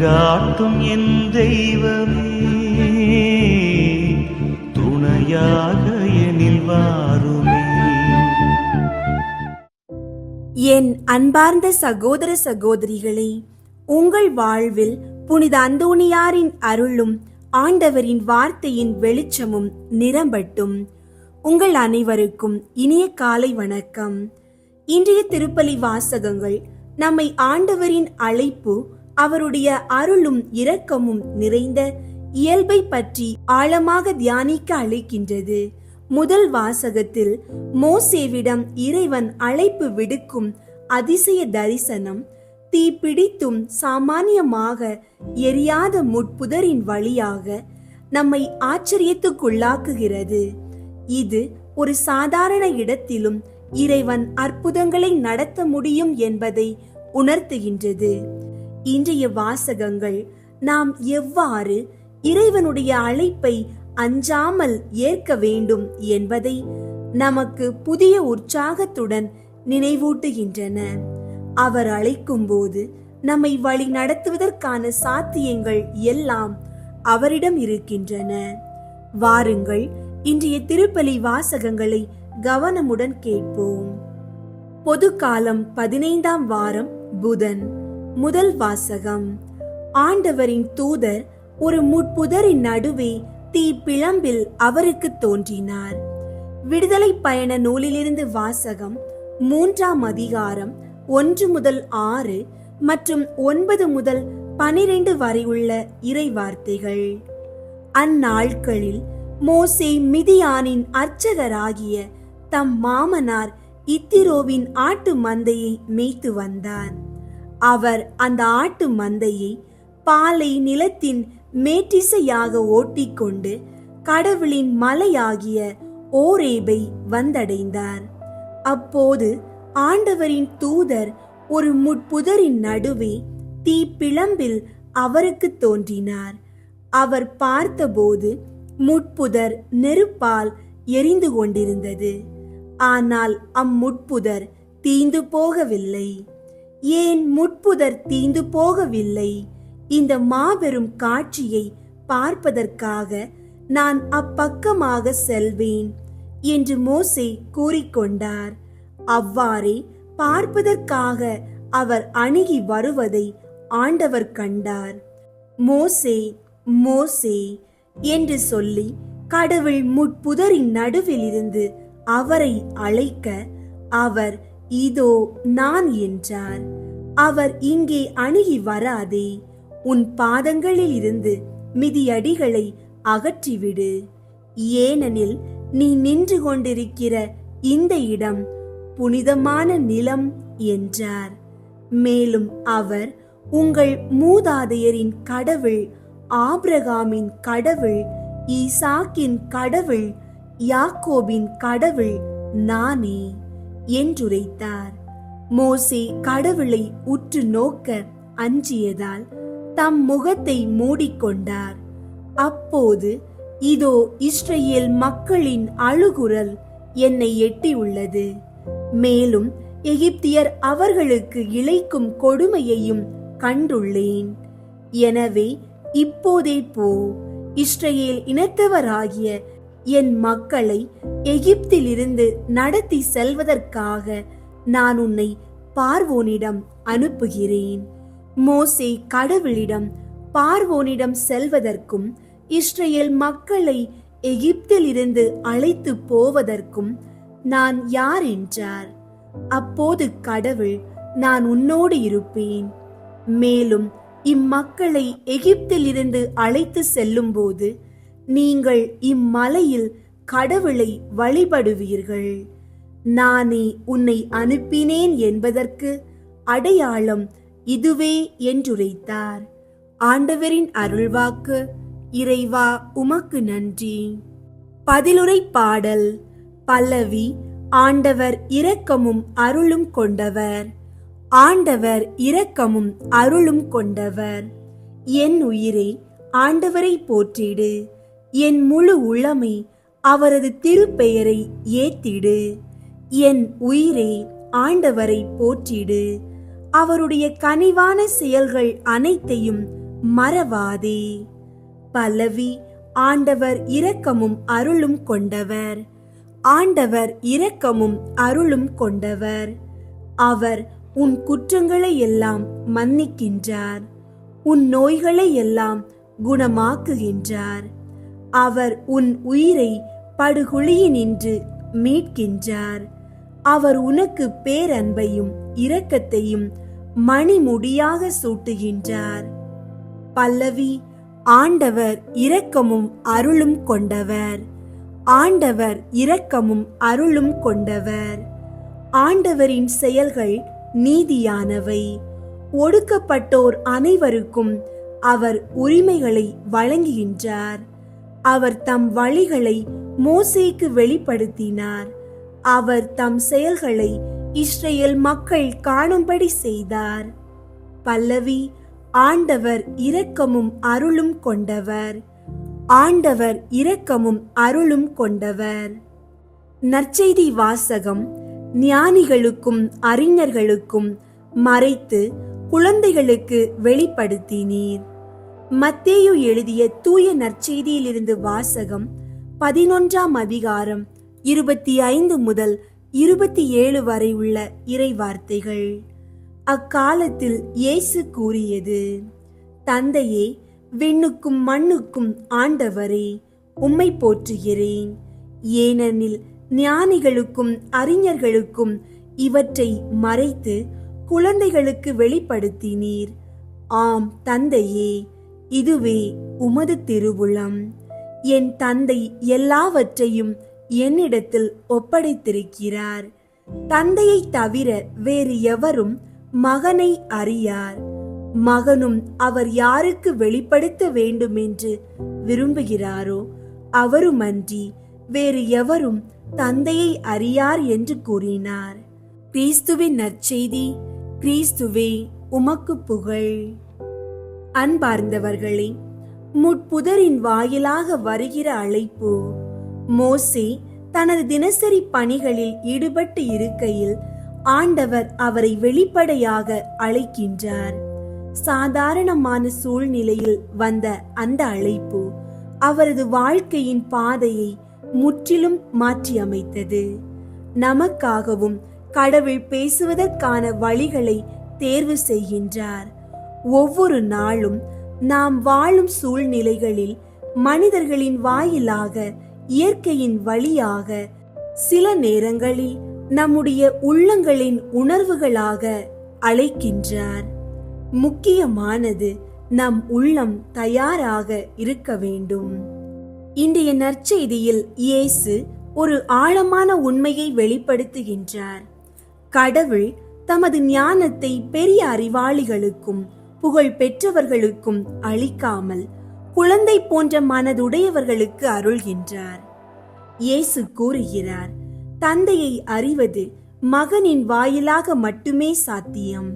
வழிகாட்டும் என் தெய்வமே. துணையாக எனில் வாருமே. என் அன்பார்ந்த சகோதர சகோதரிகளே உங்கள் வாழ்வில் புனித அந்தோணியாரின் அருளும் ஆண்டவரின் வார்த்தையின் வெளிச்சமும் நிரம்பட்டும். உங்கள் அனைவருக்கும் இனிய காலை வணக்கம். இன்றைய திருப்பலி வாசகங்கள் நம்மை ஆண்டவரின் அழைப்பு அவருடைய அருளும் இரக்கமும் நிறைந்த இயல்பை பற்றி ஆழமாக தியானிக்க அழைக்கின்றது. முதல் வாசகத்தில் மோசேவிடம் இறைவன் அழைப்பு விடுக்கும் அதிசய தரிசனம் தீ பிடித்தும் சாமானியமாக எரியாத முட்புதரின் வழியாக நம்மை ஆச்சரியத்துக்குள்ளாக்குகிறது. இது ஒரு சாதாரண இடத்திலும் இறைவன் அற்புதங்களை நடத்த முடியும் என்பதை உணர்த்துகின்றது. இன்றைய வாசகங்கள் நாம் எவ்வாறு இறைவனுடைய அழைப்பை அஞ்சாமல் ஏற்க வேண்டும் என்பதை நமக்கு புதிய உற்சாகத்துடன் நினைவூட்டுகின்றன. அவர் அழைக்கும் போது நம்மை வழி நடத்துவதற்கான சாத்தியங்கள் எல்லாம் அவரிடம் இருக்கின்றன. வாருங்கள் இன்றைய திருப்பலி வாசகங்களை கவனமுடன் கேட்போம். பொது காலம் பதினைந்தாம் வாரம் புதன். முதல் வாசகம். ஆண்டவரின் தூதர் ஒரு முட்புதரின் நடுவே தீ பிளம்பில் அவருக்கு தோன்றினார். விடுதலை பயண நூலிலிருந்து வாசகம் மூன்றாம் அதிகாரம் ஒன்று முதல் ஆறு மற்றும் ஒன்பது முதல் பனிரெண்டு வரை உள்ள இறை வார்த்தைகள் அந்நாட்களில் மோசே மிதியானின் அர்ச்சகராகிய தம் மாமனார் இத்திரோவின் ஆட்டு மந்தையை மேய்த்து வந்தார். அவர் அந்த ஆட்டு மந்தையை பாலை நிலத்தின் மேட்டிசையாக ஓட்டிக்கொண்டு கடவுளின் மலையாகிய ஓரேபை வந்தடைந்தார். அப்போது ஆண்டவரின் தூதர் ஒரு முட்புதரின் நடுவே தீ பிளம்பில் அவருக்கு தோன்றினார். அவர் பார்த்தபோது முட்புதர் நெருப்பால் எரிந்து கொண்டிருந்தது. ஆனால் அம்முட்புதர் தீந்து போகவில்லை. ஏன் முட்புதர் தீந்து போகவில்லை? இந்த மாபெரும் காட்சியை பார்ப்பதற்காக நான் அப்பக்கமாக செல்வேன் என்று மோசே கூறிக்கொண்டார். அவ்வாறே பார்ப்பதற்காக அவர் அணுகி வருவதை ஆண்டவர் கண்டார். மோசே மோசே என்று சொல்லி கடவுள் முட்புதரின் நடுவில் இருந்து அவரை அழைக்க அவர் இதோ நான் என்றார். அவர் இங்கே அணுகி வராதே உன் பாதங்களில் இருந்து மிதியடிகளை அகற்றிவிடு. ஏனெனில் நீ நின்று கொண்டிருக்கிற இந்த இடம் புனிதமான நிலம் என்றார். மேலும் அவர் உங்கள் மூதாதையரின் கடவுள் ஆபிரகாமின் கடவுள் ஈசாக்கின் கடவுள் யாக்கோபின் கடவுள் நானே. என்றுரைத்தார். மோசே கடவுளை உற்று நோக்க அஞ்சியதால் தம் முகத்தை மூடிக்கொண்டார். அப்போது இதோ இஸ்ரேல் மக்களின் அழுகுரல் என்னை எட்டியுள்ளது. மேலும் எகிப்தியர் அவர்களுக்கு இழைக்கும் கொடுமையையும் கண்டுள்ளேன். எனவே இப்போதே போ இஸ்ரேல் இனத்தவராகிய என் மக்களை எகிப்திலிருந்து நடத்தி செல்வதற்காக நான் உன்னை பார்வோனிடம் அனுப்புகிறேன். மோசே கடவுளிடம் பார்வோனிடம் செல்வதற்கும் இஸ்ரேல் மக்களை எகிப்திலிருந்து அழைத்து போவதற்கும் நான் யார் என்றார். அப்போது கடவுள் நான் உன்னோடு இருப்பேன். மேலும் இம்மக்களை எகிப்திலிருந்து அழைத்து செல்லும்போது நீங்கள் இம்மலையில் கடவுளை வழிபடுவீர்கள். நானே உன்னை அனுப்பினேன் என்பதற்கு அடையாளம் இதுவே என்றுரைத்தார். ஆண்டவரின் அருள்வாக்கு இறைவா உமக்கு நன்றி. பதிலுரை பாடல் பல்லவி ஆண்டவர் இரக்கமும் அருளும் கொண்டவர். ஆண்டவர் இரக்கமும் அருளும் கொண்டவர். என் உயிரே ஆண்டவரை போற்றிடு. என் முழு உளமை அவரது திருப்பெயரை ஏத்திடு. என் உயிரே ஆண்டவரை போற்றிடு. அவருடைய கனிவான செயல்கள் அனைத்தையும் மறவாதே. பல்லவி ஆண்டவர் இரக்கமும் அருளும் கொண்டவர். ஆண்டவர் இரக்கமும் அருளும் கொண்டவர். அவர் உன் குற்றங்களை எல்லாம் மன்னிக்கின்றார். உன் நோய்களை எல்லாம் குணமாக்குகின்றார். அவர் உன் உயிரை படுகுழியினின்று மீட்கின்றார். அவர் உனக்கு பேரன்பையும் இரக்கத்தையும் மணிமுடியாக சூட்டுகின்றார். பல்லவி ஆண்டவர் இரக்கமும் அருளும் கொண்டவர். ஆண்டவர் இரக்கமும் அருளும் கொண்டவர். ஆண்டவரின் செயல்கள் நீதியானவை. ஒடுக்கப்பட்டோர் அனைவருக்கும் அவர் உரிமைகளை வழங்குகின்றார். அவர் தம் வழிகளை மோசேக்கு வெளிப்படுத்தினார். அவர் தம் செயல்களை இஸ்ரேல் மக்கள் காணும்படி செய்தார். பல்லவி ஆண்டவர் இரக்கமும் அருளும் கொண்டவர். ஆண்டவர் இரக்கமும் அருளும் கொண்டவர். நற்செய்தி வாசகம் ஞானிகளுக்கும் அறிஞர்களுக்கும் மறைத்து குழந்தைகளுக்கு வெளிப்படுத்தினீர். மத்தேயு எழுதிய தூய நற்செய்தியிலிருந்து வாசகம் பதினொன்றாம் அதிகாரம் இருபத்தி ஐந்து முதல் இருபத்தி ஏழு வரை உள்ள இறைவார்த்தைகள். அக்காலத்தில் இயேசு கூறியது தந்தையே விண்ணுக்கும் மண்ணுக்கும் ஆண்டவரே உம்மை போற்றுகிறேன். ஏனெனில் ஞானிகளுக்கும் அறிஞர்களுக்கும் இவற்றை மறைத்து குழந்தைகளுக்கு வெளிப்படுத்தினீர். ஆம் தந்தையே இதுவே உமது திருவுளம். என் தந்தை எல்லாவற்றையும் என்னிடத்தில் ஒப்படைத்திருக்கிறார். தந்தையை தவிர வேறு எவரும் மகனை அறியார். மகனும் அவர் யாருக்கு வெளிப்படுத்த வேண்டும் என்று விரும்புகிறாரோ அவருமன்றி வேறு எவரும் தந்தையை அறியார் என்று கூறினார். கிறிஸ்துவின் நற்செய்தி கிறிஸ்துவே உமக்கு புகழ். அன்பார்ந்தவர்களே முட்புதரின் வாயிலாக வருகிற அழைப்பு மோசே தனது தினசரி பணிகளில் ஈடுபட்டு இருக்கையில் ஆண்டவர் அவரை வெளிப்படையாக அழைக்கின்றார். சாதாரணமான சூழ்நிலையில் வந்த அந்த அழைப்பு அவரது வாழ்க்கையின் பாதையை முற்றிலும் மாற்றியமைத்தது. நமக்காகவும் கடவுள் பேசுவதற்கான வழிகளை தேர்வு செய்கின்றார். ஒவ்வொரு நாளும் நாம் வாழும் சூழ்நிலைகளில் மனிதர்களின் வாயிலாக இயற்கையின் வழியாக சில நேரங்களில் நம்முடைய உள்ளங்களின் உணர்வுகளாக அழைக்கின்றார். முக்கியமானது நம் உள்ளம் தயாராக இருக்க வேண்டும். இன்றைய நற்செய்தியில் இயேசு ஒரு ஆழமான உண்மையை வெளிப்படுத்துகின்றார். கடவுள் தமது ஞானத்தை பெரிய அறிவாளிகளுக்கும் புகழ் பெற்றவர்களுக்கும் அளிக்காமல் குழந்தை போன்ற மனதுடையவர்களுக்கு அருள்கின்றார். இயேசு கூறுகிறார் தந்தையை அறிவது மகனின் வாயிலாக மட்டுமே சாத்தியம்.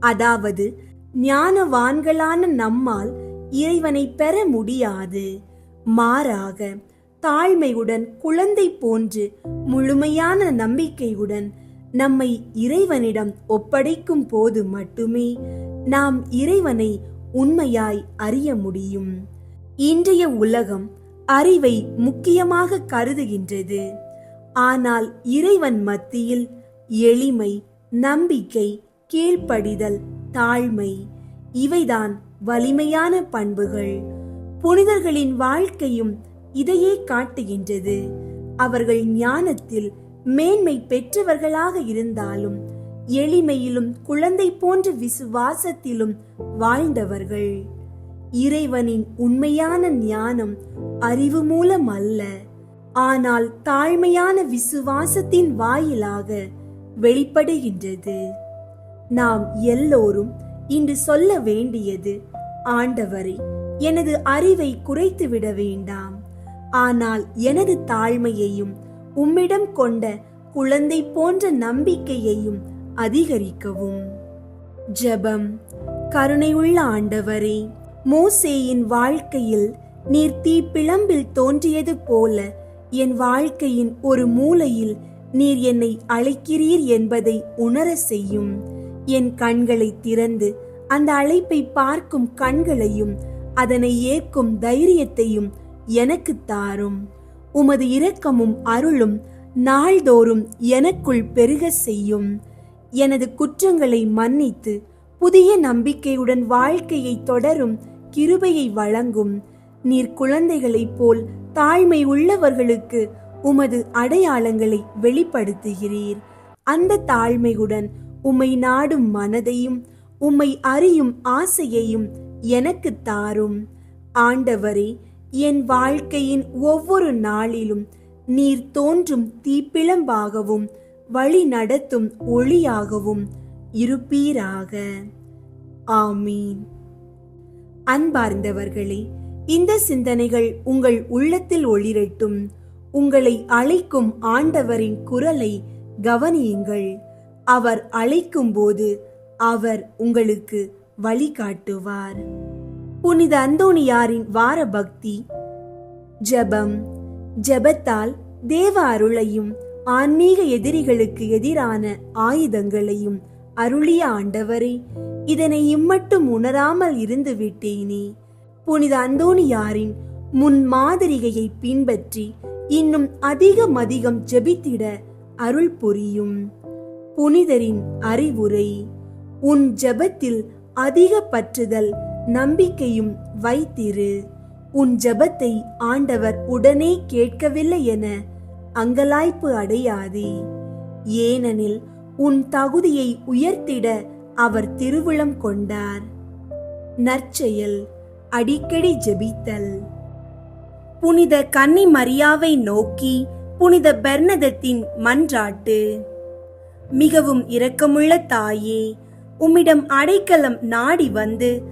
அதாவது ஞானவான்களான நம்மால் இறைவனை பெற முடியாது. மாறாக தாழ்மையுடன் குழந்தை போன்று முழுமையான நம்பிக்கையுடன் நம்மை இறைவனிடம் ஒப்படைக்கும் போது மட்டுமே நாம் இறைவனை உண்மையாய் அறிய முடியும். இன்றைய உலகம் அறிவை முக்கியமாக கருதுகின்றது. ஆனால் இறைவன் மத்தியில் எளிமை நம்பிக்கை கீழ்ப்படிதல் தாழ்மை இவைதான் வலிமையான பண்புகள். புனிதர்களின் வாழ்க்கையும் இதையே காட்டுகின்றது. அவர்கள் ஞானத்தில் மேன்மை பெற்றவர்களாக இருந்தாலும் எளிமையிலும் குழந்தை போன்ற விசுவாசத்திலும் வாழ்ந்தவர்கள். இறைவனின் உண்மையான ஞானம் அறிவு மூலம் அல்ல ஆனால் தாழ்மையான விசுவாசத்தின் வாயிலாக வெளிப்படுகின்றது. நாம் எல்லோரும் இன்று சொல்ல வேண்டியது ஆண்டவரை எனது அறிவை குறைத்து விட வேண்டாம். ஆனால் எனது தாழ்மையையும் உம்மிடம் கொண்ட குழந்தை போன்ற நம்பிக்கையையும் அதிகரிக்கவும். ஜெபம். கருணையுள்ள ஆண்டவரே மோசேயின் வாழ்க்கையில் நீர் தீ பிளம்பில் தோன்றியது போல என் வாழ்க்கையின் ஒரு மூலையில் நீர் என்னை அழைக்கிறீர் என்பதை உணர செய்யும். என் கண்களை திறந்து அந்த அழைப்பை பார்க்கும் கண்களையும் அதனை ஏற்கும் தைரியத்தையும் எனக்கு தாரும். உமது இரக்கமும் அருளும் நாள்தோறும் எனக்குள் பெருக செய்யும். எனது குற்றங்களை மன்னித்து புதிய நம்பிக்கையுடன் வாழ்க்கையை தொடரும் கிருபையை வழங்கும். நீர் குழந்தைகளைப் போல் தாழ்மை உள்ளவர்களுக்கு உமது அடையாளங்களை வெளிப்படுத்துகிறீர். அந்த தாழ்மையுடன் உம்மை நாடும் மனதையும் உம்மை அறியும் ஆசையையும் எனக்கு தாரும். ஆண்டவரே என் வாழ்க்கையின் ஒவ்வொரு நாளிலும் நீர் தோன்றும் தீப்பிழம்பாகவும் வழி நடத்தும் ஒளியாகவும் இருப்பீராக. ஆமீன். அன்பார்ந்தவர்களே இந்த சிந்தனைகள் உங்கள் உள்ளத்தில் ஒளிரட்டும். உங்களை அழைக்கும் ஆண்டவரின் குரலை கவனியுங்கள். அவர் அழைக்கும் போது அவர் உங்களுக்கு வழிகாட்டுவார். புனித அந்தோணியாரின் வார பக்தி. ஜெபம். ஜெபத்தால் தேவ அருளையும் ஆன்மீக எதிரிகளுக்கு எதிரான ஆயுதங்களையும் அருளிய ஆண்டவரே இதனை இம்மட்டும் உணராமல் இருந்து விட்டேனே புனித அந்தோணியாரின் முன் மாதிரிகையை பின்பற்றி இன்னும் அதிகம் அதிகம் ஜெபித்திட அருள் புரியும். புனிதரின் அறிவுரை. உன் ஜெபத்தில் அதிக பற்றுதல் நம்பிக்கையும் வைத்திரு. உன் ஜெபத்தை ஆண்டவர் உடனே கேட்கவில்லை என அங்கலாய்ப்பு அடையாதே. ஏனெனில் உன் தகுதியை உயர்த்திட அவர் திருவிழம் கொண்டார். நற்செயல் அடிக்கடி ஜெபித்தல். புனித கன்னி மரியாவை நோக்கி புனித பெர்னதத்தின் மன்றாட்டு. மிகவும் இரக்கமுள்ள தாயே உம்மிடம் அடைக்கலம் நாடி வந்து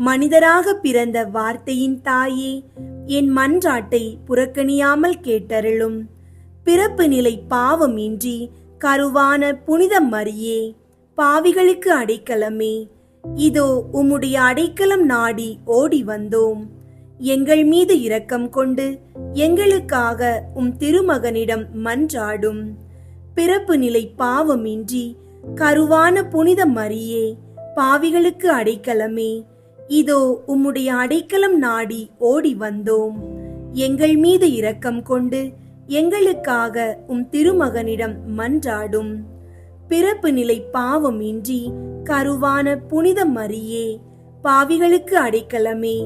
மனிதராக பிறந்த வார்த்தையின் தாயே என் மன்றாட்டை புறக்கணியாமல் கேட்டருளும். பிறப்பு நிலை பாவமின்றி கருவான புனித மரியே பாவிகளுக்கு அடைக்கலமே. இதோ உம்முடைய அடைக்கலம் நாடி ஓடி வந்தோம். எங்கள் மீது இரக்கம் கொண்டு எங்களுக்காக உம் திருமகனிடம் மன்றாடும். பிறப்பு நிலை பாவமின்றி கருவான புனித மரியே பாவிகளுக்கு அடைக்கலமே. இதோ உம்முடைய அடைக்கலம் நாடி ஓடி வந்தோம். எங்கள் மீது இரக்கம் கொண்டு எங்களுக்காக உம் திருமகனிடம் மன்றாடும். பிறப்பு நிலை பாவமின்றி கருவான புனித மரியே பாவிகளுக்கு அடைக்கலமே.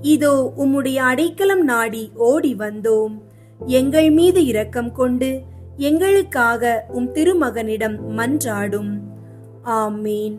இதோ உம்முடைய அடைக்கலம் நாடி ஓடி வந்தோம். எங்கள் மீது இரக்கம் கொண்டு எங்களுக்காக உம் திருமகனிடம் மன்றாடும். ஆமீன்.